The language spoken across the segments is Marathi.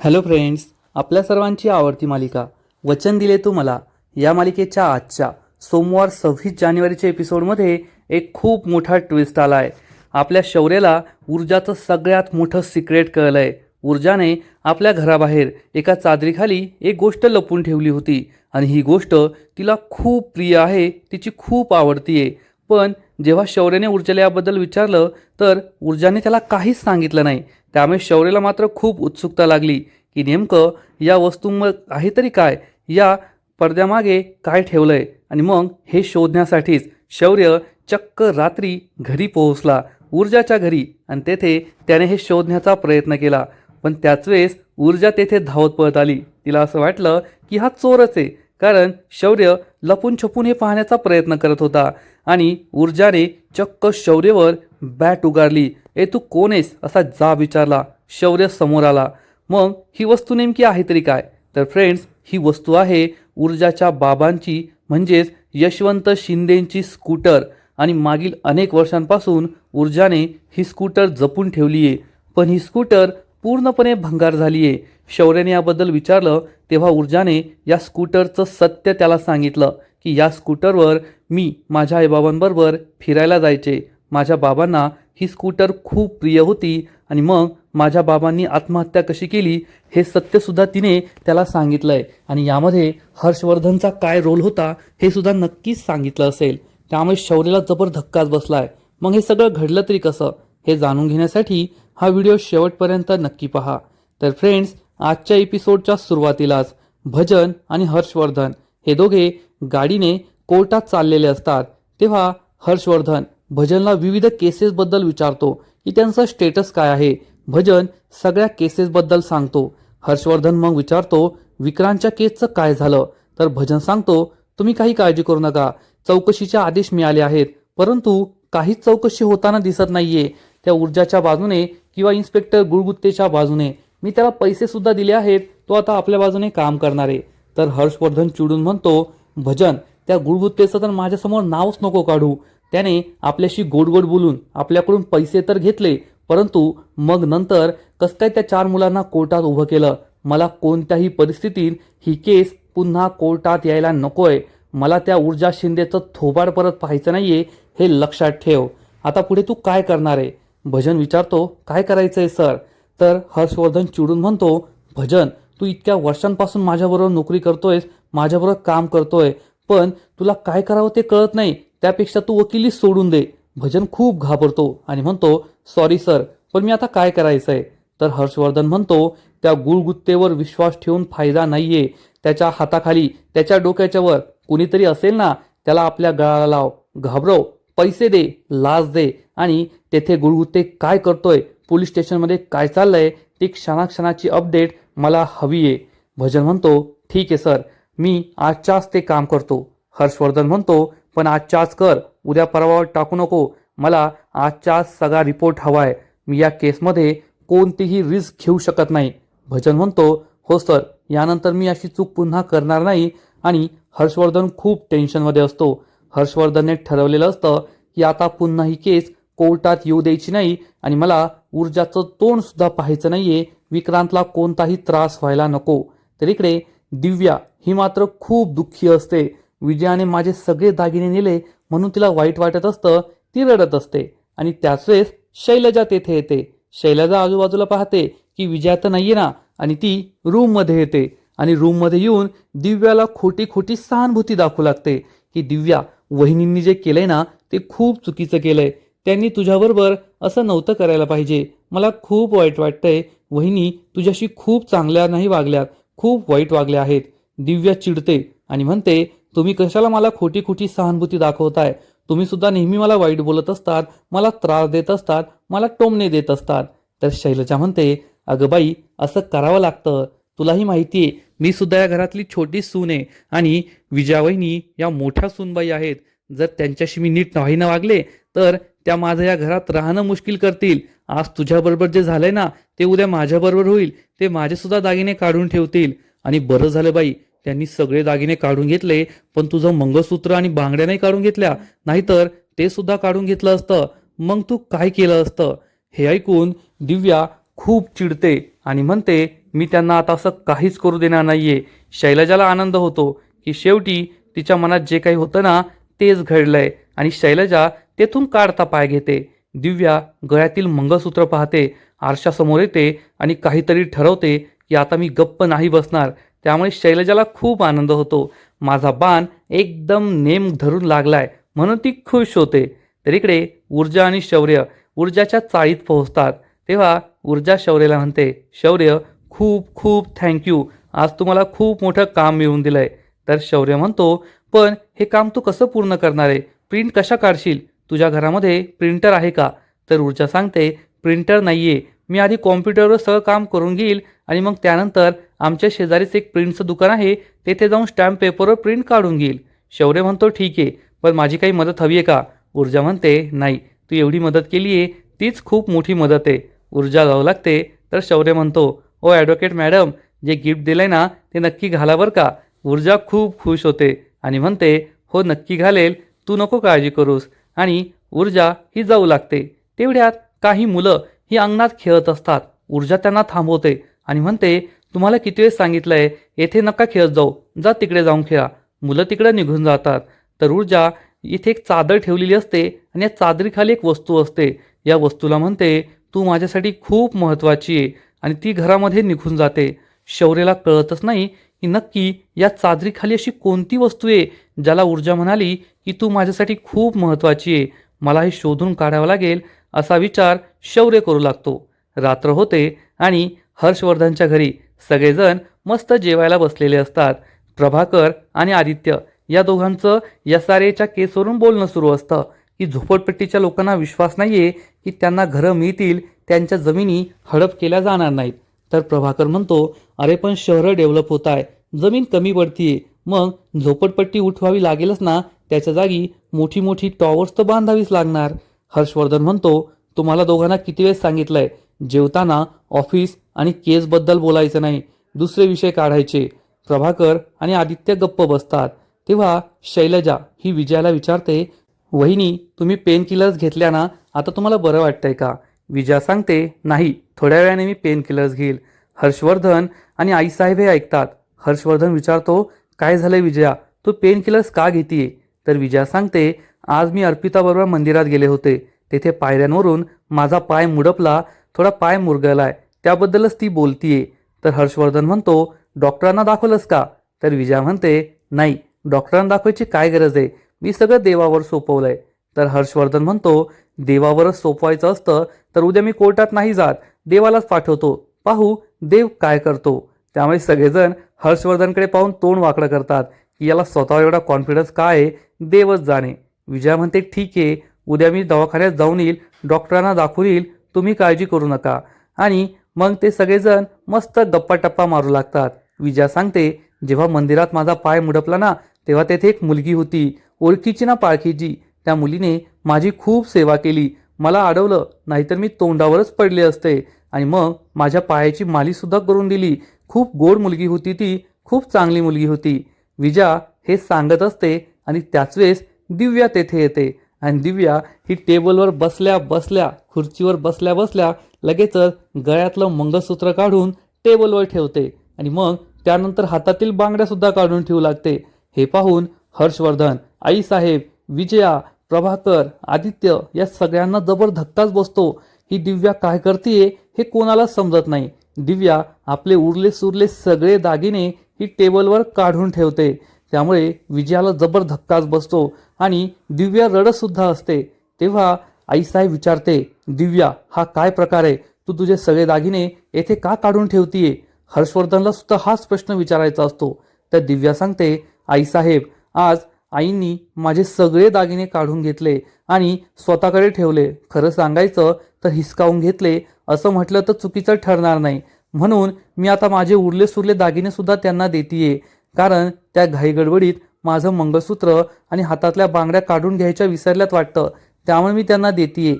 हॅलो फ्रेंड्स आपल्या सर्वांची आवडती मालिका वचन दिले तू मला या मालिकेच्या आजच्या सोमवार सव्वीस जानेवारीच्या एपिसोडमध्ये एक खूप मोठा ट्विस्ट आला आहे आपल्या शौर्याला ऊर्जाचं सगळ्यात मोठं सिक्रेट कळलं आहे ऊर्जाने आपल्या घराबाहेर एका चादरीखाली एक गोष्ट लपून ठेवली होती आणि ही गोष्ट तिला खूप प्रिय आहे तिची खूप आवडती आहे पण जेव्हा शौर्याने ऊर्जाला याबद्दल विचारलं तर ऊर्जाने त्याला काहीच सांगितलं नाही. त्यामुळे शौर्यला मात्र खूप उत्सुकता लागली की नेमकं या वस्तूंवर आहे तरी काय या पडद्यामागे काय ठेवलंय आणि मग हे शोधण्यासाठीच शौर्य चक्क रात्री घरी पोहोचला ऊर्जाच्या घरी. आणि तेथे त्याने हे शोधण्याचा प्रयत्न केला. पण त्याच वेळेस ऊर्जा तेथे धावत पळत आली. तिला असं वाटलं की हा चोरच आहे कारण शौर्य लपून छपून हे पाहण्याचा प्रयत्न करत होता आणि ऊर्जाने चक्क शौर्यवर बॅट उगारली. ए तू कोण आहेस? असा जाब विचारला शौर्य समोर आला. मग ही वस्तू नेमकी आहे तरी काय? तर फ्रेंड्स ही वस्तू आहे ऊर्जाच्या बाबांची म्हणजेच यशवंत शिंदेंची स्कूटर आणि मागील अनेक वर्षांपासून ऊर्जाने ही स्कूटर जपून ठेवली आहे पण ही स्कूटर पूर्णपणे भंगार झाली आहे शौर्याने याबद्दल विचारलं तेव्हा ऊर्जाने या स्कूटरचं सत्य त्याला सांगितलं की या स्कूटरवर मी माझ्या आईबाबांबरोबर फिरायला जायचे. माझ्या बाबांना ही स्कूटर खूप प्रिय होती आणि मग माझ्या बाबांनी आत्महत्या कशी केली हे सत्यसुद्धा तिने त्याला सांगितलं आहे आणि यामध्ये हर्षवर्धनचा काय रोल होता हे सुद्धा नक्कीच सांगितलं असेल. त्यामुळे शौर्यला जबर धक्काच बसलाय. मग हे सगळं घडलं तरी कसं? हे जाणून घेण्यासाठी हा व्हिडिओ शेवटपर्यंत नक्की पहा. तर फ्रेंड्स आजच्या एपिसोडच्या सुरुवातीलाच भजन आणि हर्षवर्धन हे दोघे गाडीने कोर्टात चाललेले असतात. तेव्हा हर्षवर्धन भजनला विविध केसेसबद्दल विचारतो की त्यांचं स्टेटस काय आहे? भजन सगळ्या केसेसबद्दल सांगतो. हर्षवर्धन मग विचारतो विक्रांतच्या केसचं काय झालं? तर भजन सांगतो तुम्ही काही काळजी करू नका. चौकशीचे आदेश मिळाले आहेत. परंतु काहीच चौकशी होताना दिसत नाहीये. त्या ऊर्जाच्या बाजूने किंवा इन्स्पेक्टर गुळगुत्तेच्या बाजूने. मी त्याला पैसे सुद्धा दिले आहेत. तो आता आपल्या बाजूने काम करणार आहे. तर हर्षवर्धन चिडून म्हणतो भजन त्या गुळगुत्तेचं तर माझ्यासमोर नावच नको काढू. त्याने आपल्याशी गोड गोड बोलून आपल्याकडून पैसे तर घेतले परंतु मग नंतर कसं काय त्या चार मुलांना कोर्टात उभं केलं? मला कोणत्याही परिस्थितीत ही केस पुन्हा कोर्टात यायला नकोय. मला त्या ऊर्जा शिंदेचं थोबाड परत पाहायचं नाहीये हे लक्षात ठेव. आता पुढे तू काय करणार आहे? भजन विचारतो काय करायचंय सर? तर हर्षवर्धन चिडून म्हणतो भजन तू इतक्या वर्षांपासून माझ्याबरोबर नोकरी करतोयस माझ्याबरोबर काम करतोय पण तुला काय करावं ते कळत नाही. त्यापेक्षा तू वकिली सोडून दे. भजन खूप घाबरतो आणि म्हणतो सॉरी सर पण मी आता काय करायचं आहे तर हर्षवर्धन म्हणतो त्या गुळगुत्तेवर विश्वास ठेवून फायदा नाहीये. त्याच्या हाताखाली त्याच्या डोक्याच्यावर कुणीतरी असेल ना त्याला आपल्या गळाला लाव. घाबरव. पैसे दे लाच दे. आणि तेथे गुळगुत्ते काय करतोय? पोलीस स्टेशनमध्ये काय चाललंय? ती क्षणाक्षणाची अपडेट मला हवी आहे. भजन म्हणतो ठीक आहे सर मी आजच्याच ते काम करतो. हर्षवर्धन म्हणतो पण आजच्या आज कर उद्या परवावर टाकू नको. मला आजच्या आज सगळा रिपोर्ट हवा आहे मी या केसमध्ये कोणतीही रिस्क घेऊ शकत नाही. भजन म्हणतो हो सर यानंतर मी अशी चूक पुन्हा करणार नाही. आणि हर्षवर्धन खूप टेन्शनमध्ये असतो. हर्षवर्धनने ठरवलेलं असतं की आता पुन्हा ही केस कोर्टात येऊ द्यायची नाही आणि मला ऊर्जाचं तोंड सुद्धा पाहायचं नाहीये. विक्रांतला कोणताही त्रास व्हायला नको. तर इकडे दिव्या ही मात्र खूप दुःखी असते. विजयाने माझे सगळे दागिने नेले म्हणून तिला वाईट वाटत असतं ती रडत असते. आणि त्याच वेळेस शैलजा तेथे येते. शैलजा आजूबाजूला पाहते की विजया तर नाहीये ना आणि ती रूममध्ये येते. आणि रूममध्ये येऊन दिव्याला खोटी खोटी सहानुभूती दाखवू लागते. की दिव्या वहिनींनी जे केलंय ना ते खूप चुकीचं केलंय. त्यांनी तुझ्याबरोबर असं नव्हतं करायला पाहिजे. मला खूप वाईट वाटतंय. वहिनी तुझ्याशी खूप चांगल्या नाही वागल्यात खूप वाईट वागल्या आहेत. दिव्या चिडते आणि म्हणते तुम्ही कशाला मला खोटी खोटी सहानुभूती दाखवताय? तुम्ही सुद्धा नेहमी मला वाईट बोलत असतात मला त्रास देत असतात मला टोमणे देत असतात. तर शैलजा म्हणते अगं बाई असं करावं लागतं. तुलाही माहिती आहे मी सुद्धा या घरातली छोटी सून आहे आणि विजयावहिनी या मोठ्या सूनबाई आहेत. जर त्यांच्याशी मी नीट नाही ना वागले तर त्या माझं या घरात राहणं मुश्किल करतील. आज तुझ्याबरोबर जे झालंय ना ते उद्या माझ्याबरोबर होईल. ते माझे सुद्धा दागिने काढून ठेवतील. आणि बरं झालं बाई त्यांनी सगळे दागिने काढून घेतले पण तुझं मंगळसूत्र आणि बांगड्या नाही काढून घेतल्या. नाहीतर ते सुद्धा काढून घेतलं असतं. मग तू काय केलं असतं? हे ऐकून दिव्या खूप चिडते आणि म्हणते मी त्यांना आता असं काहीच करू देणार नाहीये. शैलजाला आनंद होतो की शेवटी तिच्या मनात जे काही होतं ना तेच घडलंय आणि शैलजा तेथून काढता पाय घेते. दिव्या गळ्यातील मंगळसूत्र पाहते आरशासमोर येते आणि काहीतरी ठरवते की आता मी गप्प नाही बसणार. त्यामुळे शैलजाला खूप आनंद होतो. माझा बाण एकदम नेम धरून लागलाय म्हणून ती खुश होते. तर इकडे ऊर्जा आणि शौर्य ऊर्जाच्या चाळीत पोहोचतात. तेव्हा ऊर्जा शौर्यला म्हणते शौर्य खूप खूप थँक्यू आज तुम्हाला खूप मोठं काम मिळवून दिलंय. तर शौर्य म्हणतो पण हे काम तू कसं पूर्ण करणार आहे? प्रिंट कशा काढशील? तुझ्या घरामध्ये प्रिंटर आहे का? तर ऊर्जा सांगते प्रिंटर नाही आहे मी आधी कॉम्प्युटरवर सगळं काम करून घेईल आणि मग त्यानंतर आमच्या शेजारीच एक प्रिंटचं दुकान आहे तेथे जाऊन स्टॅम्प पेपरवर प्रिंट काढून घेईल. शौर्य म्हणतो ठीक आहे पण माझी काही मदत हवी आहे का? ऊर्जा म्हणते नाही तू एवढी मदत केली आहे तीच खूप मोठी मदत आहे. ऊर्जा जाऊ लागते तर शौर्य म्हणतो ओ ॲडव्होकेट मॅडम जे गिफ्ट दिलंय ना ते नक्की घाला बरं का. ऊर्जा खूप खुश होते आणि म्हणते हो नक्की घालेल तू नको काळजी करूस. आणि ऊर्जा ही जाऊ लागते. तेवढ्यात काही मुलं ही अंगणात खेळत असतात. ऊर्जा त्यांना थांबवते आणि म्हणते तुम्हाला किती वेळेस सांगितलंय येथे नका खेळत जाऊ जा तिकडे जाऊन खेळा. मुलं तिकडे निघून जातात. तर ऊर्जा इथे एक चादर ठेवलेली असते आणि या चादरीखाली एक वस्तू असते. या वस्तूला म्हणते तू माझ्यासाठी खूप महत्त्वाची आहे. आणि ती घरामध्ये निघून जाते. शौर्यला कळतच नाही की नक्की या चादरीखाली अशी कोणती वस्तू आहे ज्याला ऊर्जा म्हणाली की तू माझ्यासाठी खूप महत्त्वाची आहे. मला हे शोधून काढावं लागेल असा विचार शौर्य करू लागतो. रात्र होते आणि हर्षवर्धनच्या घरी सगळेजण मस्त जेवायला बसलेले असतात. प्रभाकर आणि आदित्य या दोघांचं एस आर एच्या केसवरून बोलणं सुरू असतं. की झोपडपट्टीच्या लोकांना विश्वास नाही आहे की त्यांना घरं मिळतील त्यांच्या जमिनी हडप केल्या जाणार नाहीत. तर प्रभाकर म्हणतो अरे पण शहरं डेव्हलप होत आहे जमीन कमी पडतीये. मग झोपडपट्टी उठवावी लागेलच ना? त्याच्या जागी मोठी मोठी टॉवर्स तर बांधावीच लागणार. हर्षवर्धन म्हणतो तुम्हाला दोघांना किती वेळेस सांगितलंय जेवताना ऑफिस आणि केसबद्दल बोलायचं नाही. दुसरे विषय काढायचे. प्रभाकर आणि आदित्य गप्प बसतात. तेव्हा शैलजा ही विजयाला विचारते वहिनी तुम्ही पेन किलर्स घेतल्या ना? आता तुम्हाला बरं वाटतंय का? विजया सांगते नाही थोड्या वेळाने मी पेन किलर्स घेईल. हर्षवर्धन आणि आईसाहेब हे ऐकतात. हर्षवर्धन विचारतो काय झालंय विजया? तू पेन किलर्स का घेतीये? तर विजया सांगते आज मी अर्पिताबरोबर मंदिरात गेले होते. तेथे पायऱ्यांवरून माझा पाय मुडपला थोडा पाय मुरगळलाय. त्याबद्दलच ती बोलतीये. तर हर्षवर्धन म्हणतो डॉक्टरांना दाखवलंस का? तर विजया म्हणते नाही डॉक्टरांना दाखवायची काय गरज आहे? मी सगळं देवावर सोपवलंय. तर हर्षवर्धन म्हणतो देवावरच सोपवायचं असतं तर उद्या मी कोर्टात नाही जात. देवालाच पाठवतो. पाहू देव काय करतो. त्यामुळे सगळेजण हर्षवर्धनकडे पाहून तोंड वाकडं करतात की याला स्वतः एवढा कॉन्फिडन्स काय आहे? देवच जाणे. विजया म्हणते ठीक आहे उद्या मी दवाखान्यात जाऊन येईल डॉक्टरांना दाखवून येईल तुम्ही काळजी करू नका. आणि मग ते सगळेजण मस्त गप्पा टप्पा मारू लागतात. विजया सांगते जेव्हा मंदिरात माझा पाय मुडपला ना तेव्हा तेथे एक मुलगी होती ओळखीची ना पाळखीची त्या मुलीने माझी खूप सेवा केली. मला अडवलं नाहीतर मी तोंडावरच पडले असते. आणि मग माझ्या पायाची मालीसुद्धा करून दिली. खूप गोड मुलगी होती ती खूप चांगली मुलगी होती. विजा हे सांगत असते आणि त्याच वेळेस दिव्या तेथे येते. आणि दिव्या ही टेबलवर बसल्या बसल्या खुर्चीवर बसल्या बसल्या लगेचच गळ्यातलं मंगळसूत्र काढून टेबलवर ठेवते आणि मग त्यानंतर हातातील बांगड्यासुद्धा काढून ठेवू लागते. हे पाहून हर्षवर्धन आईसाहेब विजया प्रभाकर आदित्य या सगळ्यांना जबर धक्काच बसतो. ही दिव्या काय करतीये हे कोणालाच समजत नाही. दिव्या आपले उरले सुरले सगळे दागिने ही टेबलवर काढून ठेवते. त्यामुळे विजयाला जबर धक्काच बसतो आणि दिव्या रडतसुद्धा असते. तेव्हा आईसाहेब विचारते दिव्या हा काय प्रकार आहे? तू तुझे सगळे दागिने येथे का काढून ठेवतीये? हर्षवर्धनला सुद्धा हाच प्रश्न विचारायचा असतो. तर दिव्या सांगते आईसाहेब आज आईंनी माझे सगळे दागिने काढून घेतले आणि स्वतःकडे ठेवले. खरं सांगायचं तर हिसकावून घेतले. असं म्हटलं तर चुकीचं ठरणार नाही. म्हणून मी आता माझे उरले सुरले दागिने सुद्धा त्यांना देतीये. कारण त्या घाईगडबडीत माझं मंगळसूत्र आणि हातातल्या बांगड्या काढून घ्यायच्या विसरल्यात वाटतं. त्यामुळे मी त्यांना देते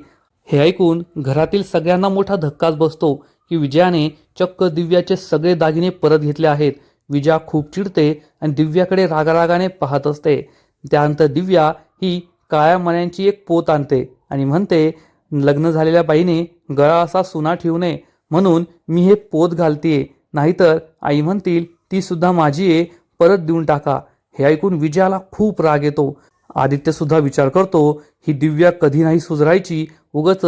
हे ऐकून घरातील सगळ्यांना मोठा धक्काच बसतो की विजयाने चक्क दिव्याचे सगळे दागिने परत घेतले आहेत. विजया खूप चिडते आणि दिव्याकडे रागारागाने पाहत असते. त्यानंतर दिव्या ही काळ्या मण्यांची एक पोत आणते आणि म्हणते लग्न झालेल्या बाईने गळा असा सुना ठेवू नये. म्हणून मी हे पोत घालतीये. नाहीतर आई म्हणतील ती सुद्धा माझी आहे. परत देऊन टाका. हे ऐकून विजयाला खूप राग येतो. आदित्य सुद्धा विचार करतो ही दिव्या कधी नाही सुधरायची? उगच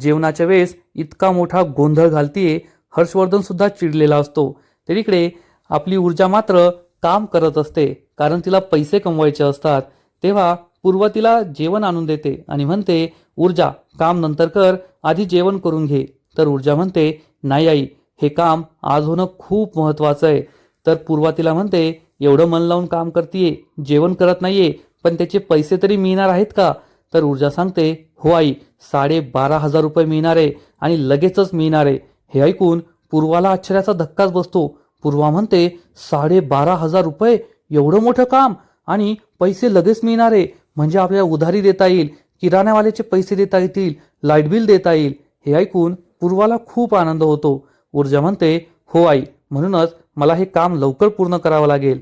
जेवणाच्या वेळेस इतका मोठा गोंधळ घालतीये. हर्षवर्धन सुद्धा चिडलेला असतो. तरीकडे आपली ऊर्जा मात्र काम करत असते कारण तिला पैसे कमवायचे असतात. तेव्हा पूर्व तिला जेवण आणून देते आणि म्हणते ऊर्जा काम नंतर कर आधी जेवण करून घे. तर ऊर्जा म्हणते नाही आई हे काम आज होणं खूप महत्वाचं आहे. तर पूर्वा तिला म्हणते एवढं मन लावून काम करतीये जेवण करत नाहीये पण त्याचे पैसे तरी मिळणार आहेत का? तर ऊर्जा सांगते हो आई साडेबारा हजार रुपये मिळणार आहे आणि लगेचच मिळणार आहे. हे ऐकून पूर्वाला आश्चर्याचा धक्काच बसतो. पूर्वा म्हणते साडेबारा हजार रुपये? एवढं मोठं काम? आणि पैसे लगेच मिळणार आहे. म्हणजे आपल्याला उधारी देता येईल किराण्यावाल्याचे पैसे देता येतील लाइट बिल देता येईल. हे ऐकून पूर्वाला खूप आनंद होतो. ऊर्जा म्हणते हो आई म्हणूनच मला हे काम लवकर पूर्ण करावं लागेल.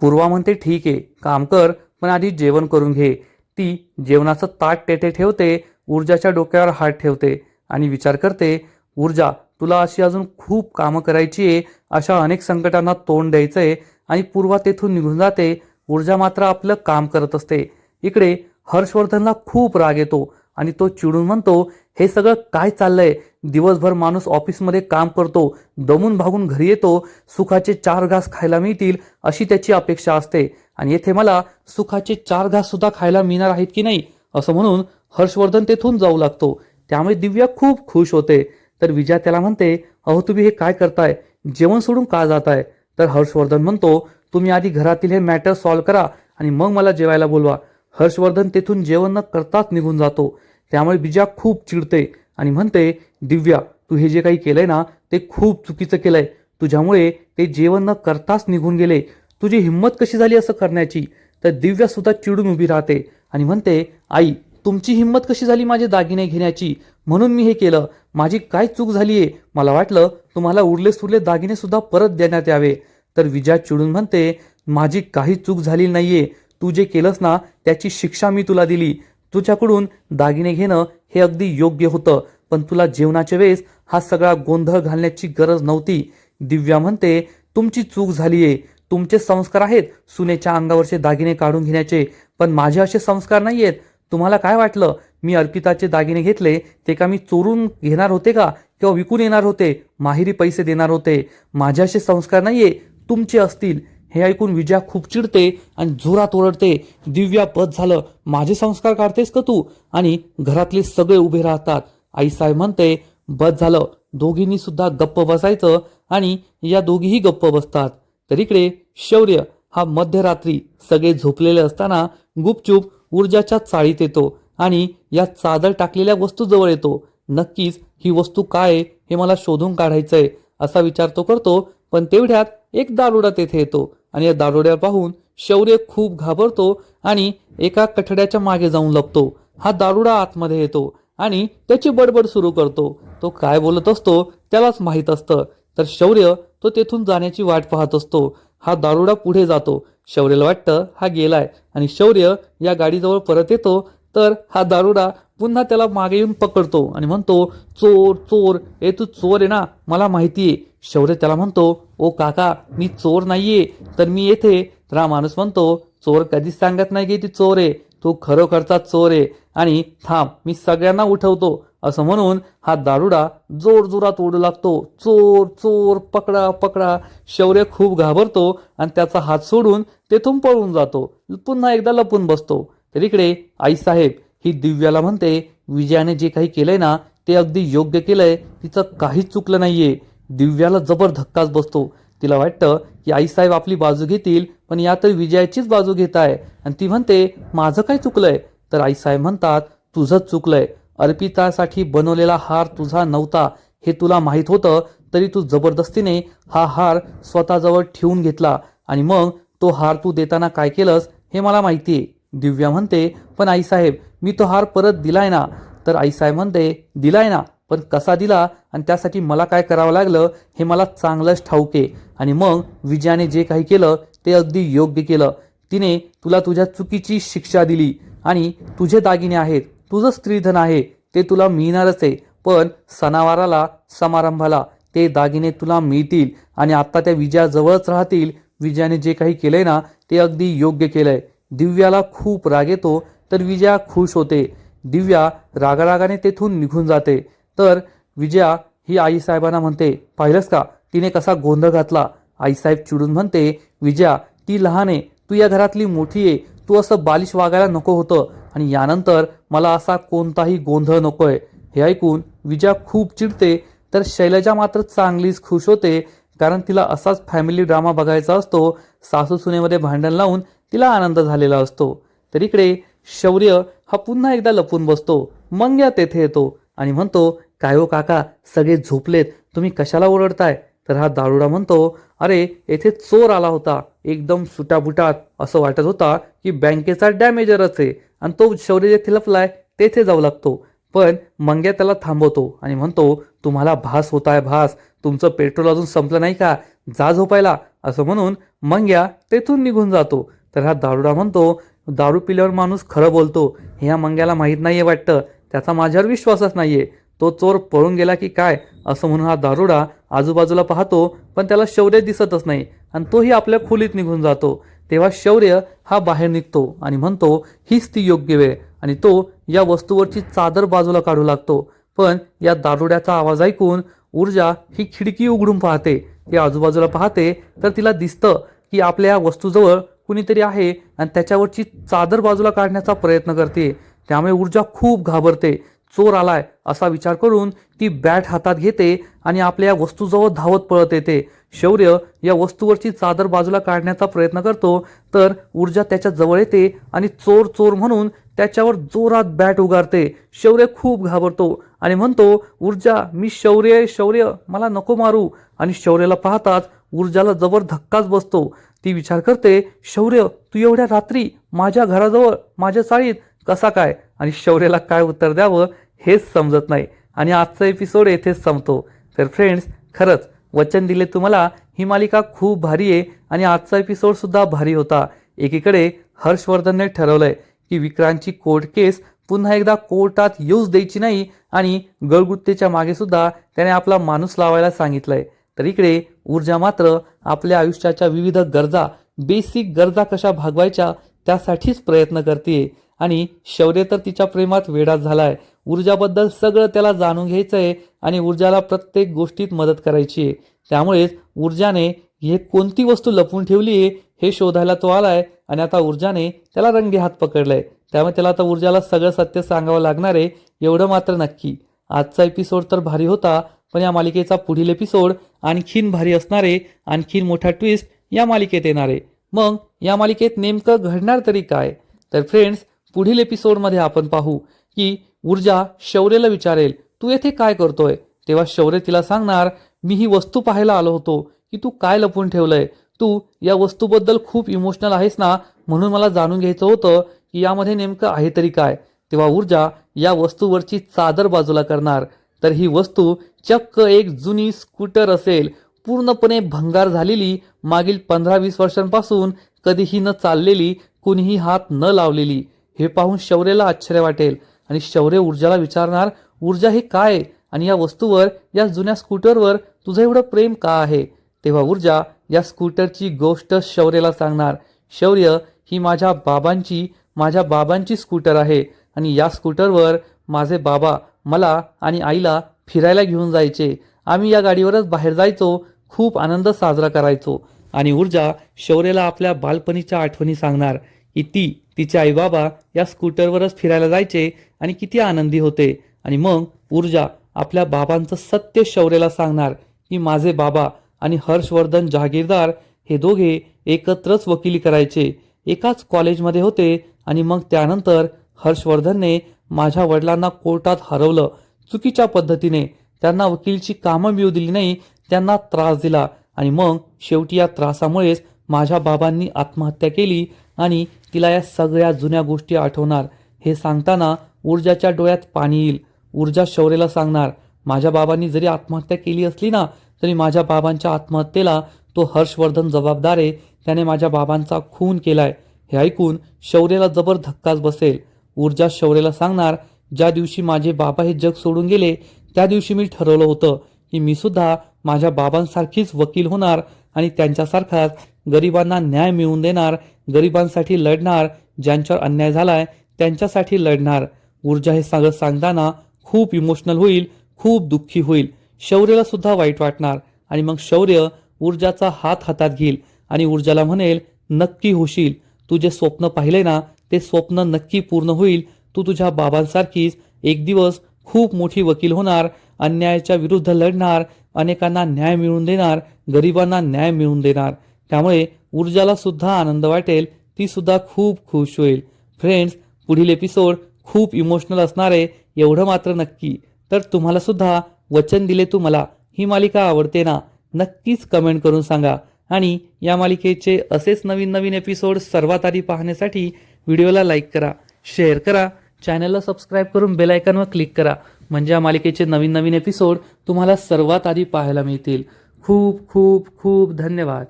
पूर्वा म्हणते ठीक आहे काम कर पण आधी जेवण करून घे. ती जेवणाचं ताट तेथे ठेवते ऊर्जाच्या डोक्यावर हात ठेवते आणि विचार करते ऊर्जा तुला अशी अजून खूप कामं करायची आहे अशा अनेक संकटांना तोंड द्यायचं आहे आणि पूर्वा तेथून निघून जाते. ऊर्जा मात्र आपलं काम करत असते. इकडे हर्षवर्धनला खूप राग येतो. आणि तो चिडून म्हणतो हे सगळं काय चाललंय? दिवसभर माणूस ऑफिसमध्ये काम करतो दमून भागून घरी येतो सुखाचे चार घास खायला मिळतील अशी त्याची अपेक्षा असते. आणि येथे मला सुखाचे चार घास सुद्धा खायला मिळणार आहेत की नाही असं म्हणून हर्षवर्धन तेथून जाऊ लागतो. त्यामुळे दिव्या खूप खुश होते. तर विजया त्याला म्हणते अहो तुम्ही हे काय करताय? जेवण सोडून का जाताय? तर हर्षवर्धन म्हणतो तुम्ही आधी घरातील हे मॅटर सॉल्व्ह करा आणि मग मला जेवायला बोलवा. हर्षवर्धन तेथून जेवण न करताच निघून जातो. त्यामुळे विजया खूप चिडते आणि म्हणते दिव्या तू हे जे काही केलंय ना ते खूप चुकीचं केलंय. तुझ्यामुळे ते जेवण न करताच निघून गेले. तुझी हिंमत कशी झाली असं करण्याची? तर दिव्या सुद्धा चिडून उभी राहते आणि म्हणते आई तुमची हिंमत कशी झाली माझे दागिने घेण्याची? म्हणून मी हे केलं. माझी काय चूक झाली आहे मला वाटलं तुम्हाला उरले सुरले दागिने सुद्धा परत देण्यात यावे. तर विजया चिडून म्हणते माझी काही चूक झाली नाहीये. तू जे केलंस ना त्याची शिक्षा मी तुला दिली. तुझ्याकडून दागिने घेणं हे अगदी योग्य होतं पण तुला जेवणाच्या वेळेस हा सगळा गोंधळ घालण्याची गरज नव्हती. दिव्या म्हणते तुमची चूक झालीये. तुमचे संस्कार आहेत सुनेच्या अंगावरचे दागिने काढून घेण्याचे पण माझे असे संस्कार नाही आहेत तुम्हाला काय वाटलं? मी अर्पिताचे दागिने घेतले ते का मी चोरून घेणार होते का? किंवा विकून येणार होते? माहेरी पैसे देणार होते. माझे असे संस्कार नाहीये. तुमचे असतील. हे ऐकून विजया खूप चिडते आणि जोरात ओरडते दिव्या पद झालं. माझे संस्कार काढतेस का तू? आणि घरातले सगळे उभे राहतात. आईसाहेब म्हणते बस झालं. दोघींनी सुद्धा गप्प बसायचं आणि या दोघीही गप्प बसतात. तर इकडे शौर्य हा मध्यरात्री सगळे झोपलेले असताना गुपचूप ऊर्जाच्या चाळीत येतो आणि या चादर टाकलेल्या वस्तू जवळ येतो. नक्कीच ही वस्तू काय आहे हे मला शोधून काढायचंय असा विचार तो करतो पण तेवढ्यात एक दारुडा तेथे येतो. आणि या दारुड्यावर पाहून शौर्य खूप घाबरतो आणि एका कठड्याच्या मागे जाऊन लपतो. हा दारुडा आतमध्ये येतो आणि त्याची बडबड सुरू करतो. तो काय बोलत असतो त्यालाच माहीत असतं. तर शौर्य तो तेथून जाण्याची वाट पाहत असतो. हा दारुडा पुढे जातो. शौर्यला वाटतं हा गेलाय आणि शौर्य या गाडीजवळ परत येतो. तर हा दारुडा पुन्हा त्याला मागे येऊन पकडतो आणि म्हणतो चोर चोर ए तू चोर आहे ना मला माहिती आहे. शौर्य त्याला म्हणतो ओ काका मी चोर नाहीये तर मी येथे. तर हा माणूस म्हणतो चोर कधीच सांगत नाही की ती चोर आहे तू खरोखरचा चोर आहे. आणि थांब मी सगळ्यांना उठवतो. असं म्हणून हा दारुडा जोर जोरात ओढू लागतो. चोर चोर पकडा पकडा. शौर्य खूप घाबरतो आणि त्याचा हात सोडून तेथून पळून जातो. पुन्हा एकदा लपून बसतो. तर इकडे आईसाहेब ही दिव्याला म्हणते विजयाने जे काही केलंय ना ते अगदी योग्य केलंय. तिचं काहीच चुकलं नाहीये. दिव्याला जबर धक्काच बसतो. तिला वाटतं की आईसाहेब आपली बाजू घेतील पण या तर विजयाचीच बाजू घेत आहे. आणि ती म्हणते माझं काय चुकलंय? तर आईसाहेब म्हणतात तुझंच चुकलंय. अर्पितासाठी बनवलेला हार तुझा नव्हता. हे तुला माहीत होतं तरी तू जबरदस्तीने हा हार स्वतःजवळ ठेवून घेतला. आणि मग तो हार तू देताना काय केलंस हे मला माहिती आहे दिव्या म्हणते पण आईसाहेब मी तो हार परत दिलाय ना. तर आईसाहेब म्हणते दिलाय ना पण कसा दिला आणि त्यासाठी मला काय करावं लागलं हे मला चांगलंच ठाऊक आहे. आणि मग विजयाने जे काही केलं ते अगदी योग्य केलं. तिने तुला तुझ्या चुकीची शिक्षा दिली आणि तुझे दागिने आहेत तुझं स्त्रीधन आहे ते तुला मिळणारच आहे पण सणावाराला समारंभाला ते दागिने तुला मिळतील आणि आत्ता त्या विजयाजवळच राहतील. विजयाने जे काही केलंय ना ते अगदी योग्य केलंय. दिव्याला खूप राग येतो तर विजया खुश होते. दिव्या रागारागाने तेथून निघून जाते. तर विजया ही आईसाहेबांना म्हणते पाहिलंस का? तिने कसा गोंधळ घातला. आईसाहेब चिडून म्हणते विजया ती लहान आहे. तू या घरातली मोठी आहे. तू असं बालिश वागायला नको होतं. आणि यानंतर मला असा कोणताही गोंधळ नकोय. हे ऐकून विजया खूप चिडते तर शैलजा मात्र चांगलीच खुश होते. कारण तिला असाच फॅमिली ड्रामा बघायचा असतो सासू सुनेमध्ये भांडण लावून तिला आनंद झालेला असतो. तर इकडे शौर्य हा पुन्हा एकदा लपून बसतो. मंग्या तेथे येतो आणि म्हणतो काय हो काका सगळे झोपलेत तुम्ही कशाला ओरडताय? तर हा दारुडा म्हणतो अरे येथे चोर आला होता एकदम सुटाबुटात. असं वाटत होता की बँकेचा डॅमेजरच आहे आणि तो शौर्य जे लपलाय तेथे जाऊ लागतो. पण मंग्या त्याला थांबवतो आणि म्हणतो तुम्हाला भास होताय भास तुमचं पेट्रोल अजून संपलं नाही का? जा झोपायला. असं म्हणून मंग्या तेथून निघून जातो. तर हा दारुडा म्हणतो दारू पिल्यावर माणूस खरं बोलतो. हे या मंग्याला माहीत नाही आहे वाटतं. त्याचा माझ्यावर विश्वासच नाही आहे तो चोर पळून गेला की काय? असं म्हणून हा दारुडा आजूबाजूला पाहतो पण त्याला शौर्य दिसतच नाही. आणि तोही आपल्या खोलीत निघून जातो. तेव्हा शौर्य हा बाहेर निघतो आणि म्हणतो हीच ती योग्य वेळ. आणि तो या वस्तूवरची चादर बाजूला काढू लागतो. पण या दारुड्याचा आवाज ऐकून ऊर्जा ही खिडकी उघडून पाहते ती आजूबाजूला पाहते तर तिला दिसतं की आपल्या या वस्तूजवळ कुणीतरी आहे आणि त्याच्यावरची चादर बाजूला काढण्याचा प्रयत्न करते. त्यामुळे ऊर्जा खूप घाबरते. चोर आलाय असा विचार करून ती बॅट हातात घेते आणि आपल्या या वस्तूजवळ धावत पळत येते. शौर्य या वस्तूवरची चादर बाजूला काढण्याचा प्रयत्न करतो तर ऊर्जा त्याच्याजवळ येते आणि चोर चोर म्हणून त्याच्यावर जोरात बॅट उगारते. शौर्य खूप घाबरतो. आणि म्हणतो ऊर्जा मी शौर्य आहे शौर्य मला नको मारू. आणि शौर्याला पाहताच ऊर्जाला जबर धक्काच बसतो. ती विचार करते शौर्य तू एवढ्या रात्री माझ्या घराजवळ माझ्या चाळीत कसा काय? आणि शौर्याला काय उत्तर द्यावं हेच समजत नाही. आणि आजचा एपिसोड येथेच संपतो. तर फ्रेंड्स खरंच वचन दिले तुम्हाला ही मालिका खूप भारी आहे आणि आजचा एपिसोडसुद्धा भारी होता. एकीकडे हर्षवर्धनने ठरवलं आहे की विक्रांतची कोर्ट केस पुन्हा एकदा कोर्टात येऊच द्यायची नाही आणि गळगुत्तेच्या मागे सुद्धा त्याने आपला माणूस लावायला सांगितलंय. तर इकडे ऊर्जा मात्र आपल्या आयुष्याच्या विविध गरजा बेसिक गरजा कशा भागवायच्या त्यासाठीच प्रयत्न करते आणि शौर्य तर तिच्या प्रेमात वेडाच झालाय. ऊर्जाबद्दल सगळं त्याला जाणून घ्यायचं आहे आणि ऊर्जाला प्रत्येक गोष्टीत मदत करायची आहे त्यामुळेच ऊर्जाने हे कोणती वस्तू लपवून ठेवली आहे हे शोधायला तो आलाय. आणि आता ऊर्जाने त्याला रंगे हात पकडलाय त्यामुळे त्याला आता ऊर्जाला सगळं सत्य सांगावं लागणार आहे एवढं मात्र नक्की. आजचा एपिसोड तर भारी होता पण या मालिकेचा पुढील एपिसोड आणखीन भारी असणार आहे आणखीन मोठा ट्विस्ट या मालिकेत येणार आहे. मग या मालिकेत नेमकं घडणार तरी काय? तर फ्रेंड्स पुढील एपिसोडमध्ये आपण पाहू की ऊर्जा शौर्यला विचारेल तू येथे काय करतोय? तेव्हा शौर्य तिला सांगणार मी ही वस्तू पाहायला आलो होतो की तू काय लपून ठेवलंय? तू या वस्तूबद्दल खूप इमोशनल आहेस ना म्हणून मला जाणून घ्यायचं होतं की यामध्ये नेमकं आहे तरी काय. तेव्हा ऊर्जा या वस्तूवरची चादर बाजूला करणार. तर ही वस्तू चक्क एक जुनी स्कूटर असेल. पूर्णपणे भंगार झालेली मागील पंधरा वीस वर्षांपासून कधीही न चाललेली कुणीही हात न लावलेली. हे पाहून शौर्यला आश्चर्य वाटेल. आणि शौर्य ऊर्जाला विचारणार ऊर्जा हे काय? आणि या वस्तूवर या जुन्या स्कूटरवर तुझं एवढं प्रेम का आहे? तेव्हा ऊर्जा या स्कूटरची गोष्ट शौर्यला सांगणार. शौर्य ही माझ्या बाबांची माझ्या बाबांची स्कूटर आहे आणि या स्कूटरवर माझे बाबा मला आणि आईला फिरायला घेऊन जायचे. आम्ही या गाडीवरच बाहेर जायचो खूप आनंद साजरा करायचो. आणि ऊर्जा शौर्याला आपल्या बालपणीच्या आठवणी सांगणार. की ती तिचे आईबाबा या स्कूटरवरच फिरायला जायचे आणि किती आनंदी होते. आणि मग ऊर्जा आपल्या बाबांचं सत्य शौर्यला सांगणार. की माझे बाबा आणि हर्षवर्धन जहागीरदार हे दोघे एकत्रच वकिली करायचे. एकाच कॉलेजमध्ये होते आणि मग त्यानंतर हर्षवर्धनने माझ्या वडिलांना कोर्टात हरवलं चुकीच्या पद्धतीने. त्यांना वकीलची कामं मिळू दिली नाही त्यांना त्रास दिला आणि मग शेवटी या त्रासामुळेच माझ्या बाबांनी आत्महत्या केली आणि तिला या सगळ्या जुन्या गोष्टी आठवणार. हे सांगताना ऊर्जाच्या डोळ्यात पाणी येईल. ऊर्जा शौर्यला सांगणार माझ्या बाबांनी जरी आत्महत्या केली असली ना तरी माझ्या बाबांच्या आत्महत्येला तो हर्षवर्धन जबाबदार आहे. त्याने माझ्या बाबांचा खून केलाय. हे ऐकून शौर्याला जबर धक्काच बसेल. ऊर्जा शौर्याला सांगणार ज्या दिवशी माझे बाबा हे जग सोडून गेले त्या दिवशी मी ठरवलं होतं की मी सुद्धा माझ्या बाबांसारखीच वकील होणार आणि त्यांच्यासारखाच गरिबांना न्याय मिळवून देणार गरिबांसाठी लढणार ज्यांच्यावर अन्याय झालाय त्यांच्यासाठी लढणार. ऊर्जा हे सगळं सांगताना खूप इमोशनल होईल खूप दुःखी होईल. शौर्यला सुद्धा वाईट वाटणार. आणि मग शौर्य ऊर्जाचा हात हातात घेईल आणि ऊर्जाला म्हणेल नक्की होशील. तू जे स्वप्न पाहिले ना ते स्वप्न नक्की पूर्ण होईल. तू तुझ्या बाबांसारखीच एक दिवस खूप मोठी वकील होणार अन्यायाच्या विरुद्ध लढणार अनेकांना न्याय मिळवून देणार गरिबांना न्याय मिळवून देणार. त्यामुळे ऊर्जाला सुद्धा आनंद वाटेल ती सुद्धा खूप खुश होईल. फ्रेंड्स पुढील एपिसोड खूप इमोशनल असणार आहे एवढं मात्र नक्की. तर तुम्हाला सुद्धा वचन दिले तू मला. ही मालिका आवडते ना? नक्कीच कमेंट करून सांगा. आणि या मालिकेचे असेच नवीन नवीन एपिसोड सर्वात आधी पाहण्यासाठी व्हिडिओला लाईक करा शेअर करा चॅनलला सबस्क्राईब करून बेल क्लिक करा. म्हणजे या मालिकेचे नवीन नवीन एपिसोड तुम्हाला सर्वात आधी पाहायला मिळतील. खूप खूप खूप धन्यवाद.